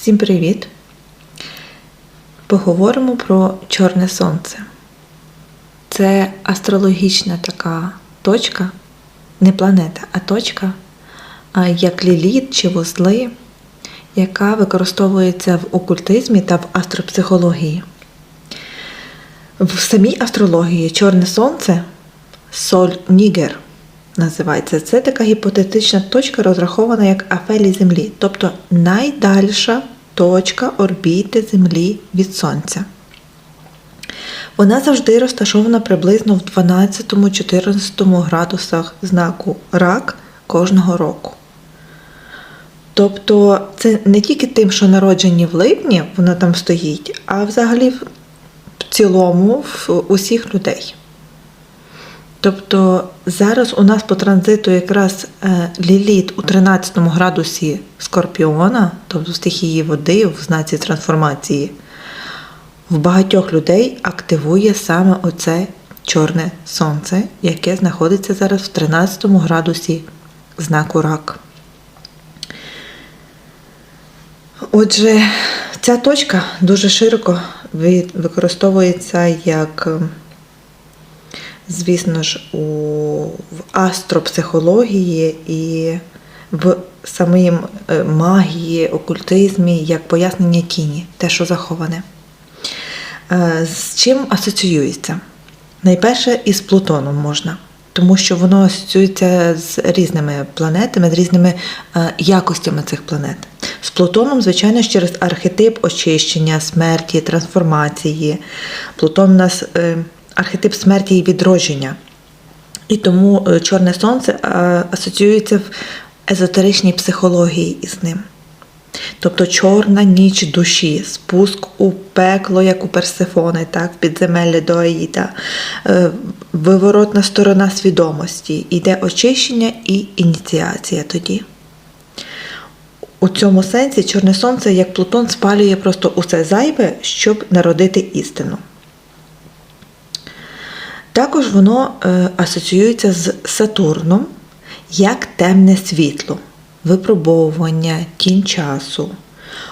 Всім привіт! Поговоримо про Чорне Сонце. Це астрологічна така точка, не планета, а точка, як ліліт чи вузли, яка використовується в окультизмі та в астропсихології. В самій астрології Чорне Сонце Соль Нігер називається. Це така гіпотетична точка, розрахована як афелі Землі, тобто найдальша точка орбіти Землі від Сонця. Вона завжди розташована приблизно в 12-14 градусах знаку рак кожного року. Тобто це не тільки тим, що народжені в липні, воно там стоїть, а взагалі в цілому в усіх людей. Тобто зараз у нас по транзиту якраз е, ліліт у 13 градусі Скорпіона, тобто стихії води, в знаці трансформації, в багатьох людей активує саме оце чорне сонце, яке знаходиться зараз в 13 градусі знаку рак. Отже, ця точка дуже широко використовується як звісно ж, у, в астропсихології і в самій е, магії, окультизмі, як пояснення тіні, те, що заховане. Е, з чим асоціюється? Найперше із Плутоном можна, тому що воно асоціюється з різними планетами, з різними е, якостями цих планет. З Плутоном, звичайно, через архетип очищення, смерті, трансформації. Плутон у нас архетип смерті і відродження. І тому е, Чорне Сонце е, асоціюється в езотеричній психології із ним. Тобто чорна ніч душі, спуск у пекло, як у Персифони, так, в підземелля до Аїда, е, виворотна сторона свідомості, іде очищення і ініціація тоді. У цьому сенсі Чорне Сонце, як Плутон, спалює просто усе зайве, щоб народити істину. Також воно е, асоціюється з Сатурном як темне світло, випробовування, тінь часу.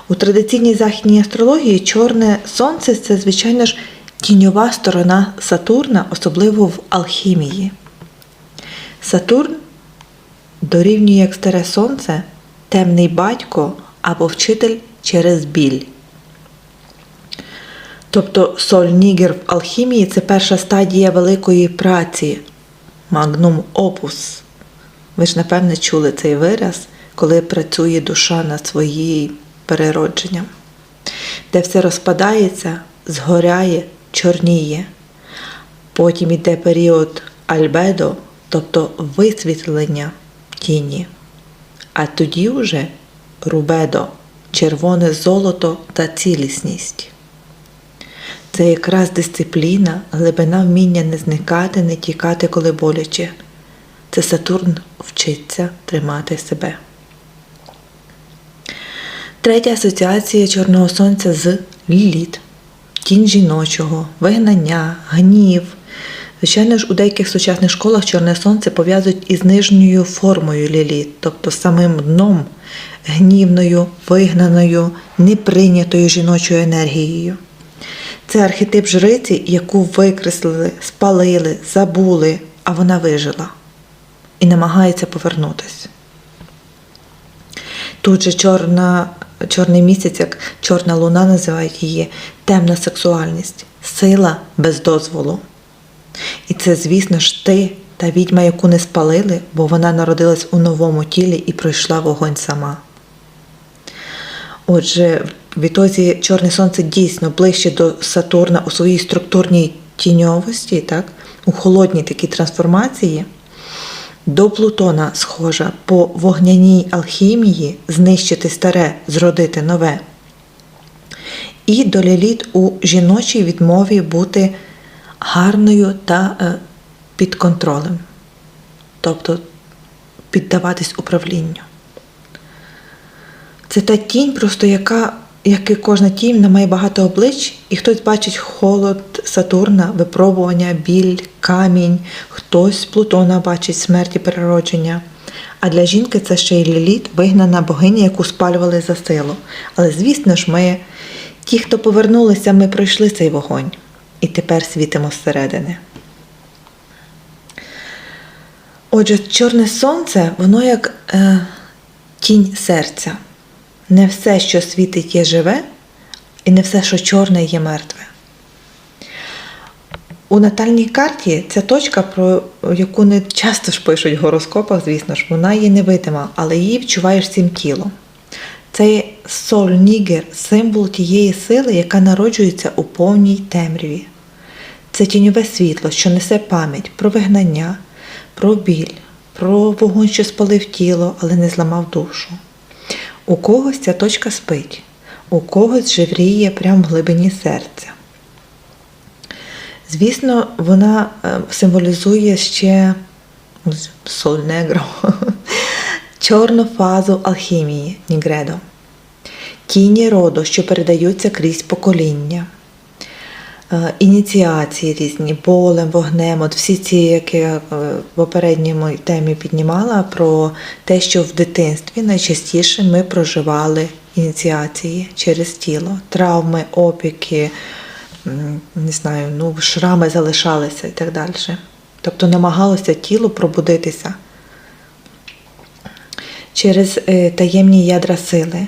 У традиційній західній астрології чорне сонце це, звичайно ж, тіньова сторона Сатурна, особливо в алхімії. Сатурн дорівнює як старе сонце, темний батько або вчитель через біль. Тобто соль-нігер в алхімії це перша стадія великої праці, магнум опус. Ви ж, напевне, чули цей вираз, коли працює душа над своїм переродженням, де все розпадається, згоряє, чорніє. Потім йде період альбедо, тобто висвітлення тіні. А тоді вже рубедо, червоне золото та цілісність. Це якраз дисципліна, глибина вміння не зникати, не тікати, коли боляче. Це Сатурн вчиться тримати себе. Третя асоціація Чорного Сонця з ліліт, тінь жіночого, вигнання, гнів. Звичайно ж, у деяких сучасних школах Чорне Сонце пов'язують із нижньою формою ліліт, тобто самим дном, гнівною, вигнаною, неприйнятою жіночою енергією. Це архетип жриці, яку викреслили, спалили, забули, а вона вижила і намагається повернутися. Тут же чорна, чорний місяць, як чорна луна називають її, темна сексуальність, сила без дозволу. І це, звісно ж, ти та відьма, яку не спалили, бо вона народилась у новому тілі і пройшла вогонь сама. Отже, відтоді Чорне Сонце дійсно ближче до Сатурна у своїй структурній тіньовості, так, у холодній такій трансформації, до Плутона схожа по вогняній алхімії знищити старе, зродити нове. І до Ліліт у жіночій відмові бути гарною та е, під контролем, тобто піддаватись управлінню. Це та тінь, просто яка, як і кожна тінь, вона має багато облич, і хтось бачить холод Сатурна, випробування, біль, камінь, хтось Плутона бачить смерть і переродження. А для жінки це ще й ліліт, вигнана богиня, яку спалювали за силу. Але звісно ж, ми, ті, хто повернулися, ми пройшли цей вогонь і тепер світимо зсередини. Отже, чорне сонце, воно як е, тінь серця. Не все, що світить, є живе, і не все, що чорне, є мертве. У натальній карті ця точка, про яку не часто ж пишуть в гороскопах, звісно ж, вона є невидима, але її відчуваєш всім тілом. Цей соль нігер символ тієї сили, яка народжується у повній темряві. Це тіньове світло, що несе пам'ять про вигнання, про біль, про вогонь, що спалив тіло, але не зламав душу. У когось ця точка спить, у когось жевріє прямо в глибині серця. Звісно, вона е, символізує ще соль негро, чорну фазу алхімії Нігредо, тіні роду, що передаються крізь покоління, ініціації різні, болем, вогнем, от всі ці, які я е, в попередньому темі піднімала, про те, що в дитинстві найчастіше ми проживали ініціації через тіло, травми, опіки не знаю, ну, шрами залишалися і так далі. Тобто намагалося тіло пробудитися через е, таємні ядра сили,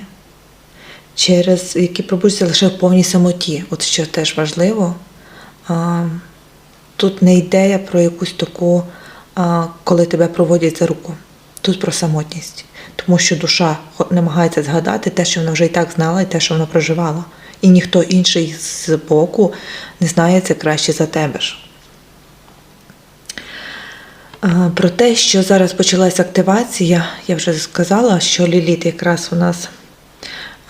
через які пробудяться лише в повній самоті. От що теж важливо. Тут не йде про якусь таку, коли тебе проводять за руку. Тут про самотність. Тому що душа намагається згадати те, що вона вже і так знала, і те, що вона проживала. І ніхто інший з боку не знає це краще за тебе ж. Про те, що зараз почалася активація, я вже сказала, що Ліліт якраз у нас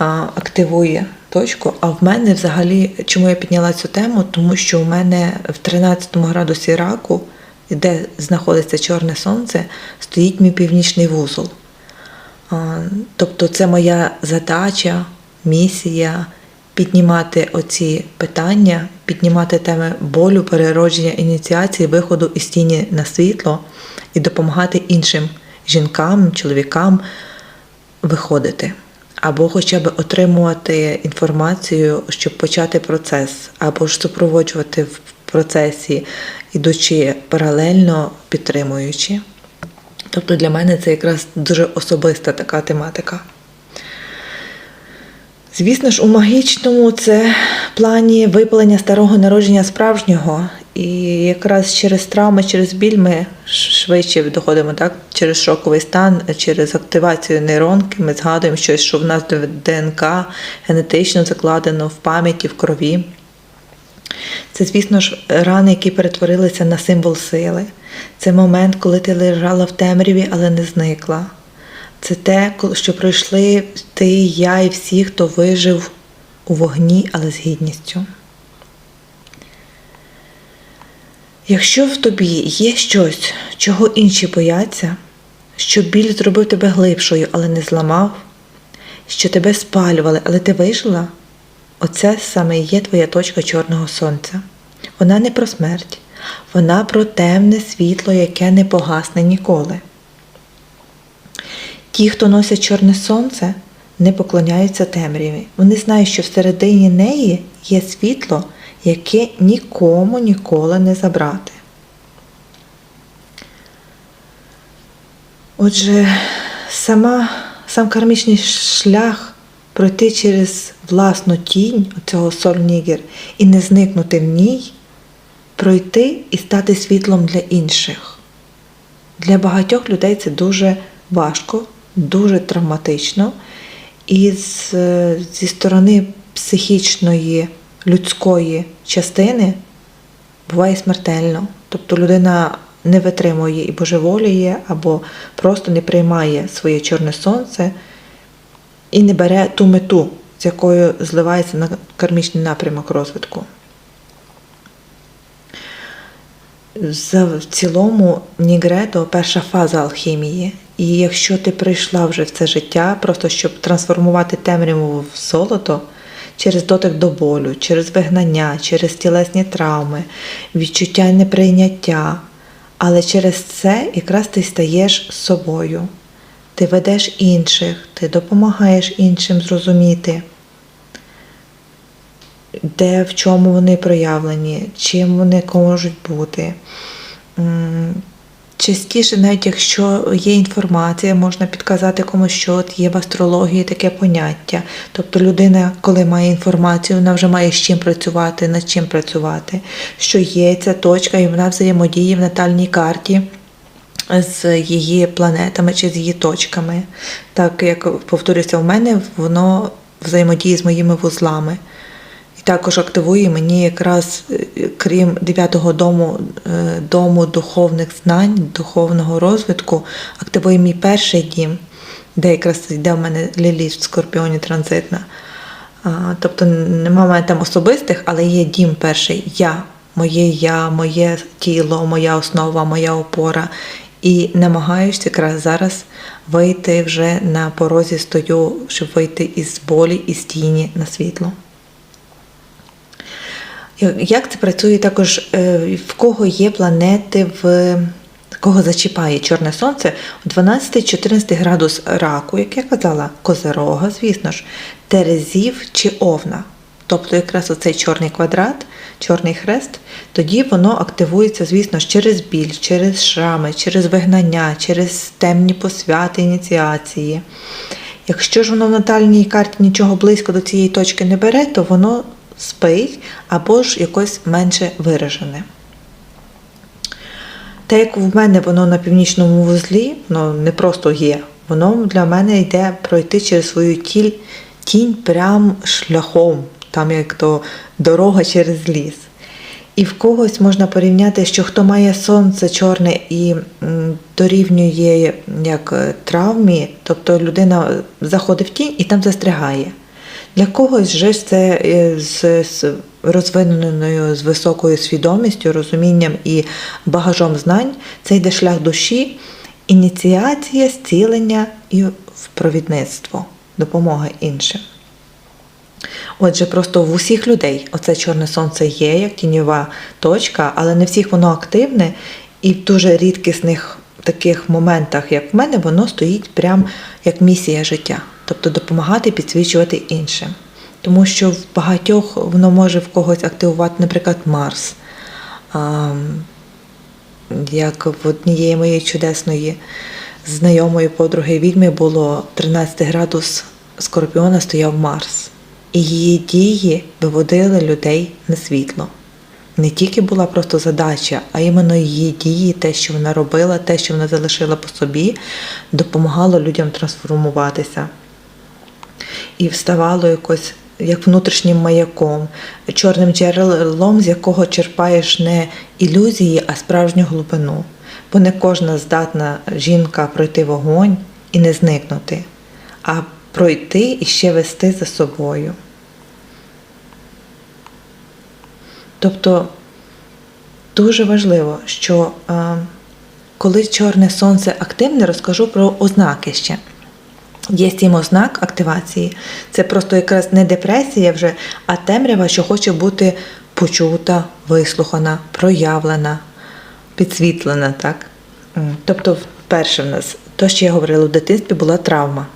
активує точку. А в мене взагалі, чому я підняла цю тему? Тому що у мене в 13 градусі раку, де знаходиться чорне сонце, стоїть мій північний вузол. Тобто це моя задача, місія піднімати оці питання, піднімати теми болю, переродження, ініціації, виходу із тіні на світло і допомагати іншим жінкам, чоловікам виходити. Або хоча б отримувати інформацію, щоб почати процес, або ж супроводжувати в процесі, ідучи паралельно підтримуючи. Тобто для мене це якраз дуже особиста така тематика. Звісно ж, у магічному це плані випалення старого народження справжнього. І якраз через травми, через біль ми швидше доходимо так, через шоковий стан, через активацію нейронки. Ми згадуємо щось, що в нас ДНК генетично закладено в пам'яті, в крові. Це, звісно ж, рани, які перетворилися на символ сили. Це момент, коли ти лежала в темряві, але не зникла. Це те, що пройшли ти, я і всі, хто вижив у вогні, але з гідністю. Якщо в тобі є щось, чого інші бояться, що біль зробив тебе глибшою, але не зламав, що тебе спалювали, але ти вижила, оце саме є твоя точка чорного сонця. Вона не про смерть, вона про темне світло, яке не погасне ніколи. Ті, хто носять чорне сонце, не поклоняються темряві. Вони знають, що всередині неї є світло, яке нікому ніколи не забрати. Отже, сама, сам кармічний шлях пройти через власну тінь цього сольнігер і не зникнути в ній, пройти і стати світлом для інших. Для багатьох людей це дуже важко, дуже травматично, і з, зі сторони психічної людської частини буває смертельно. Тобто людина не витримує і божеволіє, або просто не приймає своє чорне сонце і не бере ту мету, з якою зливається на кармічний напрямок розвитку. В цілому Нігредо перша фаза алхімії. І якщо ти прийшла вже в це життя, просто щоб трансформувати темряву в золото через дотик до болю, через вигнання, через тілесні травми, відчуття неприйняття, але через це якраз ти стаєш собою. ти ведеш інших, ти допомагаєш іншим зрозуміти, де в чому вони проявлені, чим вони можуть бути. Частіше, навіть якщо є інформація, можна підказати комусь, що от є в астрології таке поняття. Тобто людина, коли має інформацію, вона вже має з чим працювати, над чим працювати, що є ця точка, і вона взаємодіє в натальній карті з її планетами чи з її точками. Так як повторюся, в мене воно взаємодіє з моїми вузлами. Також активує мені якраз, е, крім дев'ятого дому, е, дому духовних знань, духовного розвитку, активує мій перший дім, де якраз йде в мене ліліт в Скорпіоні транзитна. Тобто нема в мене там особистих, але є дім перший я, моє я, моє тіло, моя основа, моя опора. І намагаюся якраз зараз вийти вже на порозі стою, щоб вийти із болі, із тіні на світло. Як це працює також, е, в кого є планети, в кого зачіпає Чорне Сонце 12-14 градус раку, як я казала, Козерога, звісно ж, Терезів чи Овна. Тобто якраз оцей чорний квадрат, чорний хрест, тоді воно активується, звісно через біль, через шрами, через вигнання, через темні посвяти, ініціації. Якщо ж воно в натальній карті нічого близько до цієї точки не бере, то воно спить або ж якось менше виражене. Те, як в мене воно на північному вузлі, воно не просто є, воно для мене йде пройти через свою тіль, тінь прям шляхом, там як то дорога через ліс. І в когось можна порівняти, що хто має сонце чорне і дорівнює як е, травмі, тобто людина заходить в тінь і там застрягає. Для когось же це е, з, розвиненою з високою свідомістю, розумінням і багажом знань, це йде шлях душі, ініціація, зцілення і впровідництво, допомога іншим. Отже, просто в усіх людей оце чорне сонце є, як тіньова точка, але не всіх воно активне, і в дуже рідкісних таких моментах, як в мене, воно стоїть прям як місія життя, тобто допомагати підсвічувати іншим. Тому що в багатьох воно може в когось активувати, наприклад, Марс. Як в однієї моєї чудесної знайомої подруги відьми було 13 градус Скорпіона стояв Марс. І її дії виводили людей на світло. Не тільки була просто задача, а іменно її дії, те, що вона робила, те, що вона залишила по собі, допомагало людям трансформуватися. І вставало якось як внутрішнім маяком, чорним джерелом, з якого черпаєш не ілюзії, а справжню глибину. Бо не кожна здатна жінка пройти вогонь і не зникнути, а пройти і ще вести за собою. Тобто дуже важливо, що е, коли чорне сонце активне, розкажу про ознаки ще. Є сім ознак активації. Це просто якраз не депресія вже, а темрява, що хоче бути почута, вислухана, проявлена, підсвітлена. так? Тобто, перше в нас, то, що я говорила в дитинстві, була травма.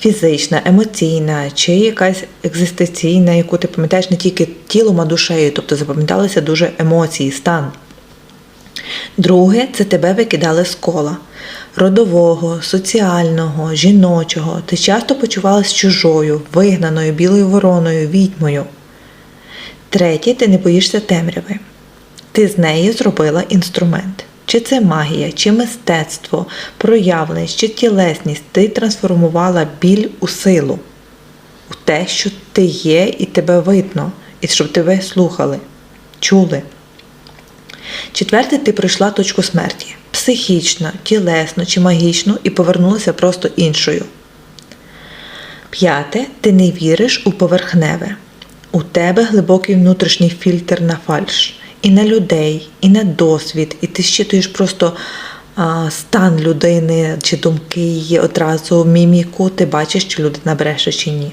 Фізична, емоційна чи якась екзистенційна, яку ти пам'ятаєш не тільки тілом, а душею, тобто запам'яталися дуже емоції, стан. Друге, це тебе викидали з кола родового, соціального, жіночого. Ти часто почувалась чужою, вигнаною, білою вороною, відьмою. Третє, ти не боїшся темряви. Ти з неї зробила інструмент. Чи це магія, чи мистецтво, проявленість, чи тілесність, ти трансформувала біль у силу, у те, що ти є, і тебе видно, і щоб тебе слухали, чули. Четверте, ти пройшла точку смерті психічно, тілесно чи магічно і повернулася просто іншою. П'яте, ти не віриш у поверхневе. У тебе глибокий внутрішній фільтр на фальш. І на людей, і на досвід, і ти щитуєш просто а, стан людини чи думки її одразу міміку, ти бачиш, чи людина бреше чи ні.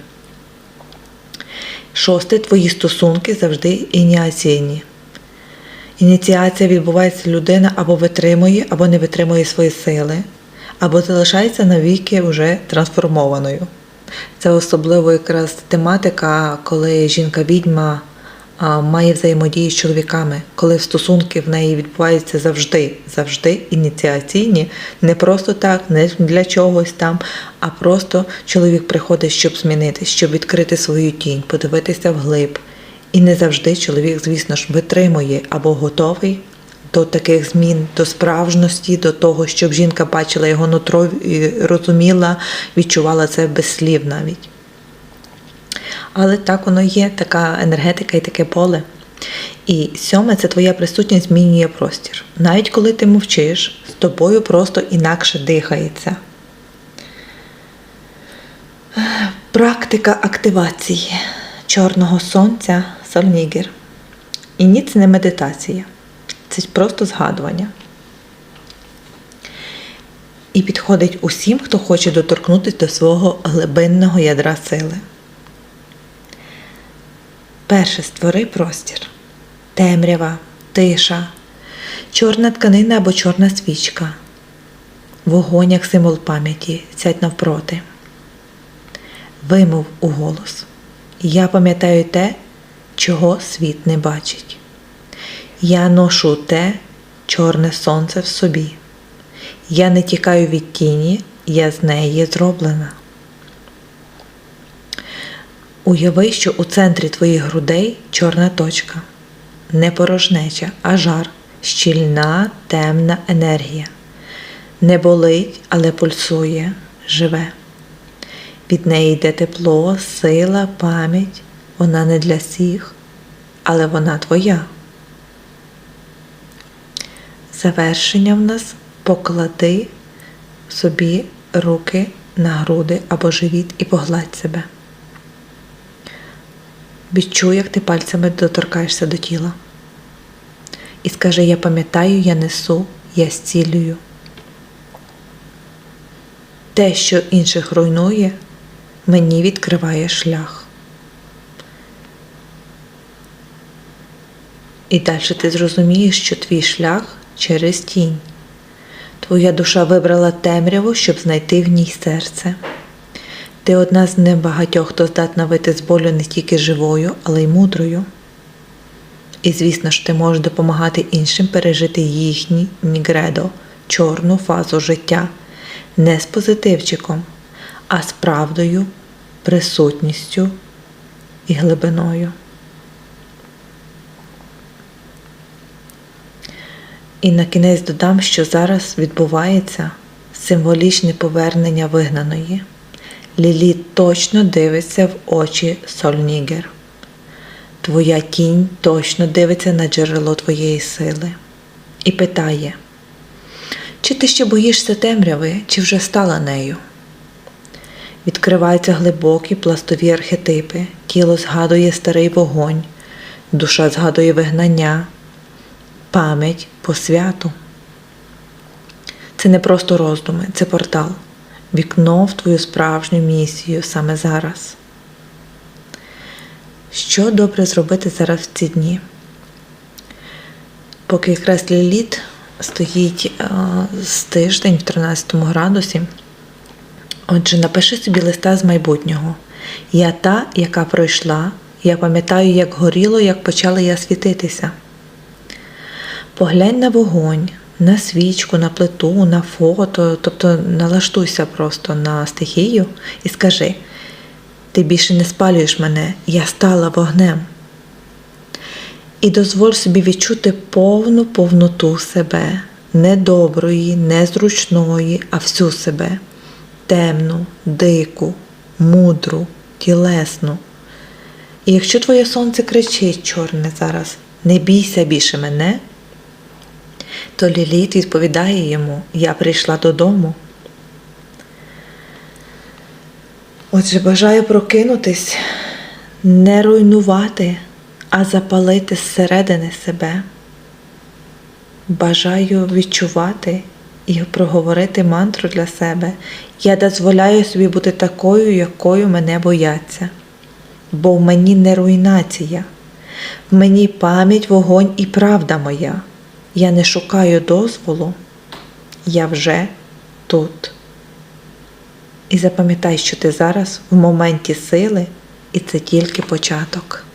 Шосте, твої стосунки завжди ініаційні. Ініціація відбувається людина або витримує, або не витримує свої сили, або залишається навіки вже трансформованою. Це особливо якраз тематика, коли жінка-відьма має взаємодію з чоловіками, коли стосунки в неї відбуваються завжди, завжди ініціаційні, не просто так, не для чогось там, а просто чоловік приходить, щоб змінитись, щоб відкрити свою тінь, подивитися вглиб. І не завжди чоловік, звісно ж, витримує або готовий до таких змін, до справжності, до того, щоб жінка бачила його нутро і розуміла, відчувала це без слів навіть. Але так воно є, така енергетика і таке поле. І сьоме це твоя присутність змінює простір. Навіть коли ти мовчиш, з тобою просто інакше дихається. Практика активації чорного сонця Сольнігер. І ні, це не медитація. Це просто згадування. І підходить усім, хто хоче доторкнутися до свого глибинного ядра сили. Перше створи простір, темрява, тиша, чорна тканина або чорна свічка, вогонь як символ пам'яті, сядь навпроти. Вимов у голос. Я пам'ятаю те, чого світ не бачить. Я ношу те чорне сонце в собі. Я не тікаю від тіні, я з неї зроблена. Уяви, що у центрі твоїх грудей чорна точка, не порожнеча, а жар, щільна, темна енергія. Не болить, але пульсує, живе. Від неї йде тепло, сила, пам'ять. Вона не для всіх, але вона твоя. Завершення в нас поклади собі руки на груди або живіт і погладь себе. Відчуй, як ти пальцями доторкаєшся до тіла. І скажи, я пам'ятаю, я несу, я зцілюю. Те, що інших руйнує, мені відкриває шлях. І далі ти зрозумієш, що твій шлях через тінь. Твоя душа вибрала темряву, щоб знайти в ній серце. Ти одна з небагатьох, хто здатна вийти з болю не тільки живою, але й мудрою. І, звісно ж, ти можеш допомагати іншим пережити їхній нігредо, чорну фазу життя, не з позитивчиком, а з правдою, присутністю і глибиною. І на кінець додам, що зараз відбувається символічне повернення вигнаної. Лілі точно дивиться в очі Сольнігер. Твоя тінь точно дивиться на джерело твоєї сили і питає, чи ти ще боїшся темряви, чи вже стала нею? Відкриваються глибокі пластові архетипи, тіло згадує старий вогонь, душа згадує вигнання, пам'ять по святу. Це не просто роздуми, це портал, вікно в твою справжню місію саме зараз. Що добре зробити зараз в ці дні? Поки якраз ліліт стоїть а, з тиждень в 13 градусі. Отже, напиши собі листа з майбутнього. Я та, яка пройшла, я пам'ятаю, як горіло, як почала я світитися. Поглянь на вогонь, на свічку, на плиту, на фото, тобто налаштуйся просто на стихію і скажи: ти більше не спалюєш мене, я стала вогнем. І дозволь собі відчути повну повноту себе, не доброї, не зручної, а всю себе темну, дику, мудру, тілесну. І якщо твоє сонце кричить чорне зараз, не бійся більше мене, то Ліліт відповідає йому: Я прийшла додому. Отже, бажаю прокинутись, не руйнувати, а запалити зсередини себе. Бажаю відчувати і проговорити мантру для себе. Я дозволяю собі бути такою, якою мене бояться. Бо в мені не руйнація, в мені пам'ять, вогонь і правда моя. Я не шукаю дозволу, я вже тут. І запам'ятай, що ти зараз в моменті сили, і це тільки початок.